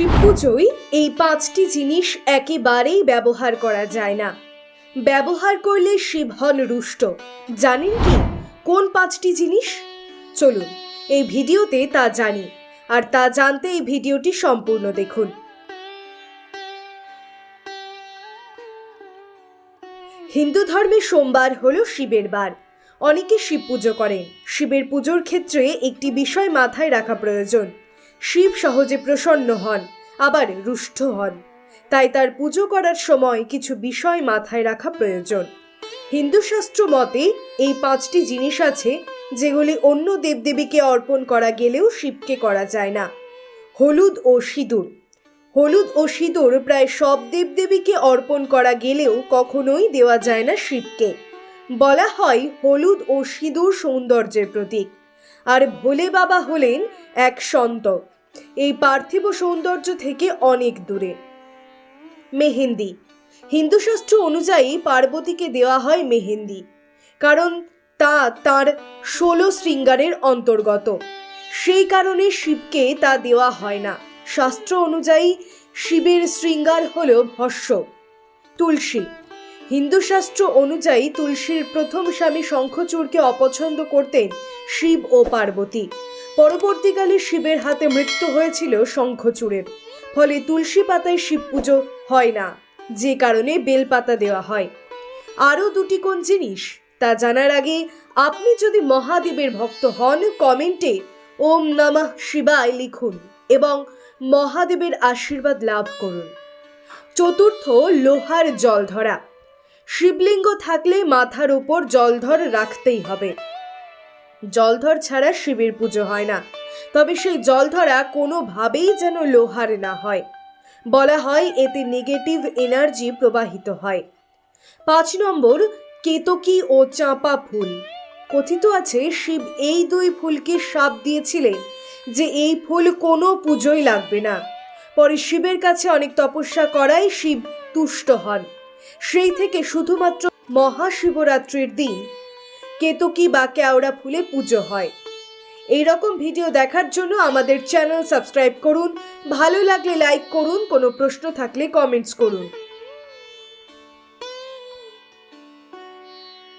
শিব পুজোয় এই পাঁচটি জিনিস একেবারেই ব্যবহার করা যায় না। ব্যবহার করলে শিব হন রুষ্ট। জানেন কি? কোন পাঁচটি জিনিস? চলুন, এই ভিডিওতে তা জানি আর তা জানতে এই ভিডিওটি সম্পূর্ণ দেখুন। হিন্দু ধর্মে সোমবার হল শিবের বার। অনেকে শিব পুজো করেন। শিবের পুজোর ক্ষেত্রে একটি বিষয় মাথায় রাখা প্রয়োজন। শিব সহজে প্রসন্ন হন, আবার রুষ্ট হন। তাই তার পুজো করার সময় কিছু বিষয় মাথায় রাখা প্রয়োজন। হিন্দু শাস্ত্র মতে, এই পাঁচটি জিনিস আছে যেগুলি অন্য দেবদেবীকে অর্পণ করা গেলেও শিবকে করা যায় না। হলুদ ও সিঁদুর। হলুদ ও সিঁদুর প্রায় সব দেবদেবীকে অর্পণ করা গেলেও কখনোই দেওয়া যায় না শিবকে। বলা হয় হলুদ ও সিঁদুর সৌন্দর্যের প্রতীক। আর ভোলে বাবা হলেন এক সন্ত। এই পার্থিব সৌন্দর্য থেকে অনেক দূরে। মেহেন্দি। হিন্দু শাস্ত্র অনুযায়ী পার্বতীকে দেওয়া হয় মেহেন্দি, কারণ তা তার ষোলো শৃঙ্গারের অন্তর্গত। সেই কারণে শিবকে তা দেওয়া হয় না। শাস্ত্র অনুযায়ী শিবের শৃঙ্গার হল ভস্য তুলসী। হিন্দু শাস্ত্র অনুযায়ী তুলসীর প্রথম স্বামী শঙ্খচূড়কে অপছন্দ করতেন শিব ও পার্বতী। পরবর্তীকালে শিবের হাতে মৃত্যু হয়েছিল শঙ্খচূড়ের। ফলে তুলসী পাতায় শিব পুজো হয় না, যে কারণে বেলপাতা দেওয়া হয়। আরও দুটি কোন জিনিস? তা জানার আগে আপনি যদি মহাদেবের ভক্ত হন, কমেন্টে ওম নমঃ শিবায় লিখুন এবং মহাদেবের আশীর্বাদ লাভ করুন। চতুর্থ, লোহার জলধরা। শিবলিঙ্গ থাকলে মাথার উপর জলধর রাখতেই হবে। জলধর ছাড়া শিবের পুজো হয় না। তবে সেই জলধরা কোনোভাবেই যেন লোহার না হয়। বলা হয় এতে নেগেটিভ এনার্জি প্রবাহিত হয়। পাঁচ নম্বর, কেতকী ও চাঁপা ফুল। কথিত আছে শিব এই দুই ফুলকে সাপ দিয়েছিলেন যে এই ফুল কোনো পুজোই লাগবে না। পরে শিবের কাছে অনেক তপস্যা করায় শিব তুষ্ট হন। সেই থেকে শুধুমাত্র মহাশিবরাত্রির দিন। কেতকি বা কেওড়া ফুলে পুজো হয়। এই রকম ভিডিও দেখার জন্য আমাদের চ্যানেল সাবস্ক্রাইব করুন। ভালো লাগলে লাইক করুন, কোনো প্রশ্ন থাকলে কমেন্টস করুন।